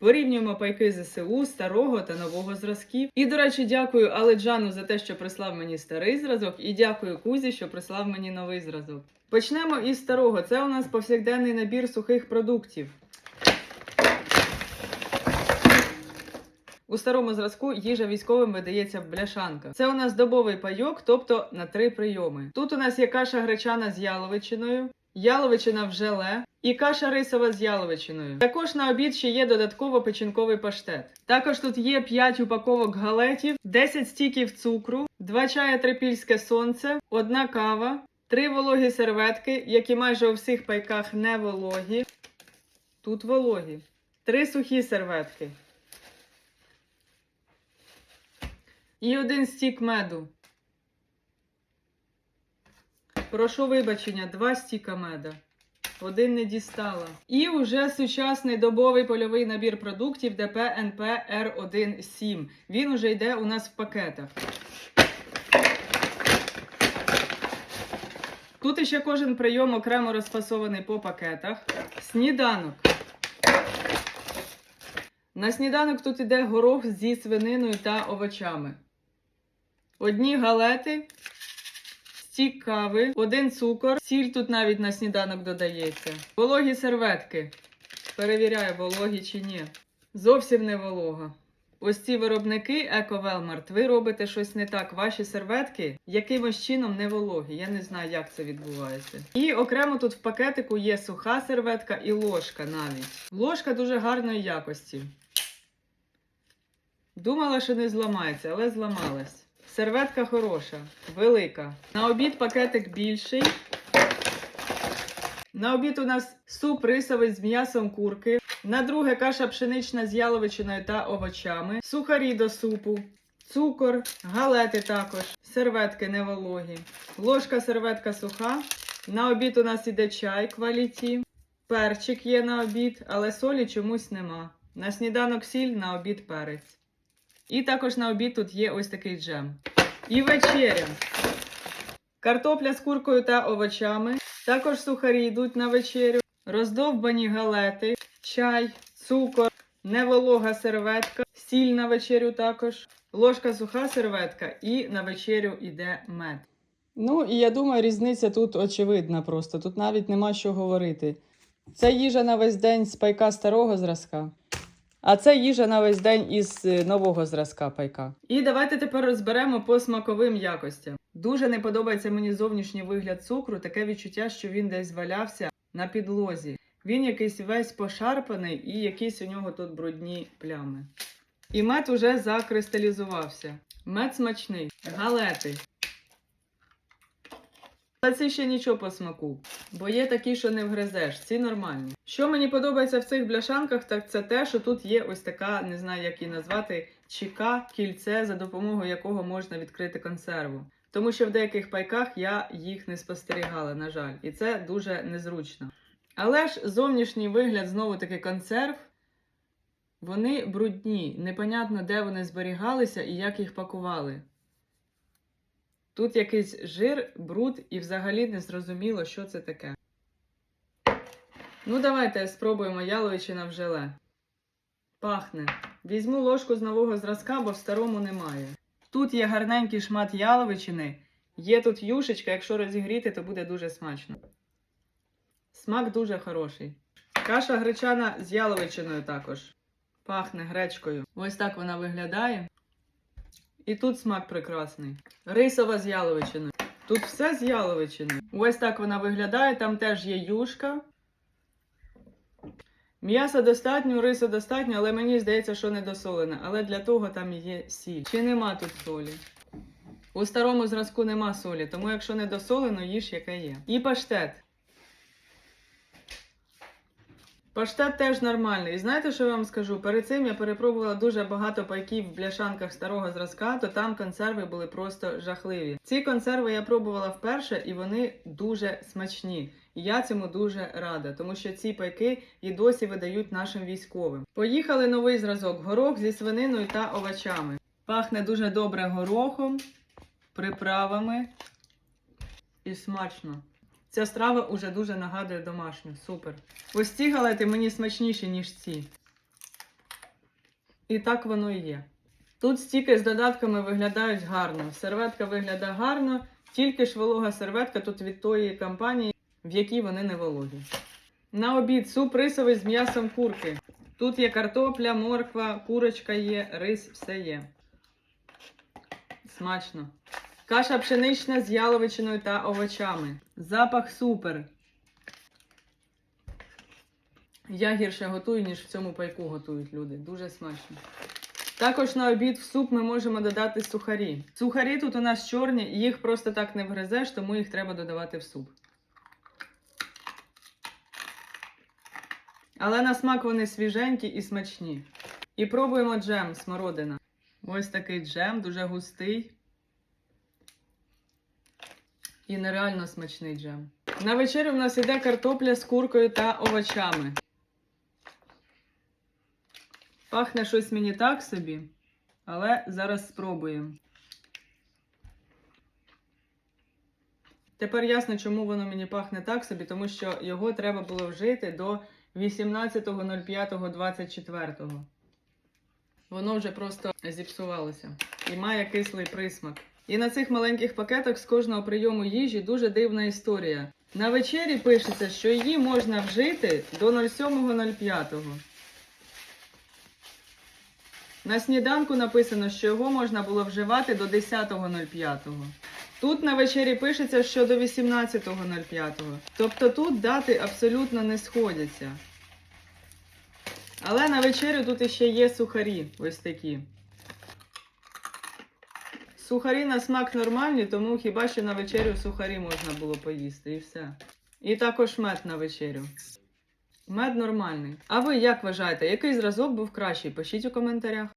Порівнюємо пайки ЗСУ, старого та нового зразків. І, до речі, дякую Аледжану за те, що прислав мені старий зразок, і дякую Кузі, що прислав мені новий зразок. Почнемо із старого. Це у нас повсякденний набір сухих продуктів. У старому зразку їжа військовим видається в бляшанках. Це у нас добовий пайок, тобто на три прийоми. Тут у нас є каша гречана з яловичиною, яловичина в желе і каша рисова з яловичиною. Також на обід ще є додатково печінковий паштет. Також тут є 5 упаковок галетів, 10 стіків цукру, 2 чая трипільське сонце, одна кава, 3 вологі серветки, які майже у всіх пайках не вологі. Тут вологі. 3 сухі серветки. І один стік меду. Прошу вибачення, два стіка меда. Один не дістала. І вже сучасний добовий польовий набір продуктів ДП НП Р17. Він уже йде у нас в пакетах. Тут іще кожен прийом окремо розфасований по пакетах. Сніданок. На сніданок тут іде горох зі свининою та овочами. Одні галети, стік кави, один цукор, сіль тут навіть на сніданок додається. Вологі серветки. Перевіряю, вологі чи ні. Зовсім не волога. Ось ці виробники Ековелмарт, ви робите щось не так. Ваші серветки якимось чином не вологі. Я не знаю, як це відбувається. І окремо тут в пакетику є суха серветка і ложка навіть. Ложка дуже гарної якості. Думала, що не зламається, але зламалась. Серветка хороша, велика. На обід пакетик більший. На обід у нас суп рисовий з м'ясом курки. На друге каша пшенична з яловичиною та овочами. Сухарі до супу. Цукор, галети також, серветки невологі. Ложка серветка суха. На обід у нас іде чай кваліті. Перчик є на обід, але солі чомусь нема. На сніданок сіль, на обід перець. І також на обід тут є ось такий джем. І вечеря. Картопля з куркою та овочами. Також сухарі йдуть на вечерю. Роздовбані галети, чай, цукор, неволога серветка, сіль на вечерю також, ложка суха серветка і на вечерю йде мед. Ну і я думаю, різниця тут очевидна просто. Тут навіть нема що говорити. Це їжа на весь день з пайка старого зразка. А це їжа на весь день із е, нового зразка пайка. І давайте тепер розберемо по смаковим якостям. Дуже не подобається мені зовнішній вигляд цукру, таке відчуття, що він десь валявся на підлозі. Він якийсь весь пошарпаний і якісь у нього тут брудні плями. І мед уже закристалізувався. Мед смачний, галети. Але це ще нічого по смаку, бо є такі, що не вгризеш, ці нормальні. Що мені подобається в цих бляшанках, так це те, що тут є ось така, не знаю, як її назвати, чіка, кільце, за допомогою якого можна відкрити консерву. Тому що в деяких пайках я їх не спостерігала, на жаль, і це дуже незручно. Але ж зовнішній вигляд знову таки консерв. Вони брудні, непонятно, де вони зберігалися і як їх пакували. Тут якийсь жир, бруд, і взагалі не зрозуміло, що це таке. Ну, давайте спробуємо яловичина в желе. Пахне. Візьму ложку з нового зразка, бо в старому немає. Тут є гарненький шмат яловичини, є тут юшечка, якщо розігріти, то буде дуже смачно. Смак дуже хороший. Каша гречана з яловичиною також. Пахне гречкою. Ось так вона виглядає. І тут смак прекрасний. Рисова з яловичиною. Тут все з яловичиною. Ось так вона виглядає, там теж є юшка. М'яса достатньо, рису достатньо, але мені здається, що недосолене. Але для того там є сіль. Чи нема тут солі? У старому зразку нема солі, тому якщо недосолено, їж яке є. І паштет. Паштет теж нормальний. І знаєте, що я вам скажу? Перед цим я перепробувала дуже багато пайків в бляшанках старого зразка, то там консерви були просто жахливі. Ці консерви я пробувала вперше, і вони дуже смачні. І я цьому дуже рада, тому що ці пайки і досі видають нашим військовим. Поїхали новий зразок: горох зі свининою та овочами. Пахне дуже добре горохом, приправами і смачно. Ця страва уже дуже нагадує домашню. Супер. Ось ці галети мені смачніші, ніж ці. І так воно і є. Тут стіки з додатками виглядають гарно. Серветка виглядає гарно, тільки ж волога серветка тут від тої компанії, в якій вони не вологі. На обід суп рисовий з м'ясом курки. Тут є картопля, морква, курочка є, рис, все є. Смачно. Каша пшенична з яловичиною та овочами. Запах супер. Я гірше готую, ніж в цьому пайку готують люди. Дуже смачно. Також на обід в суп ми можемо додати сухарі. Сухарі тут у нас чорні, їх просто так не вгризеш, тому їх треба додавати в суп. Але на смак вони свіженькі і смачні. І пробуємо джем смородина. Ось такий джем, дуже густий. І нереально смачний джем. На вечерю в нас іде картопля з куркою та овочами. Пахне щось мені так собі, але зараз спробуємо. Тепер ясно, чому воно мені пахне так собі, тому що його треба було вжити до 18.05.24. Воно вже просто зіпсувалося і має кислий присмак. І на цих маленьких пакетах з кожного прийому їжі дуже дивна історія. На вечері пишеться, що її можна вжити до 07.05. На сніданку написано, що його можна було вживати до 10.05. Тут на вечері пишеться, що до 18.05. Тобто тут дати абсолютно не сходяться. Але на вечерю тут іще є сухарі, ось такі. Сухарі на смак нормальні, тому хіба що на вечерю сухарі можна було поїсти і все. І також мед на вечерю. Мед нормальний. А ви як вважаєте, який зразок був кращий? Пишіть у коментарях.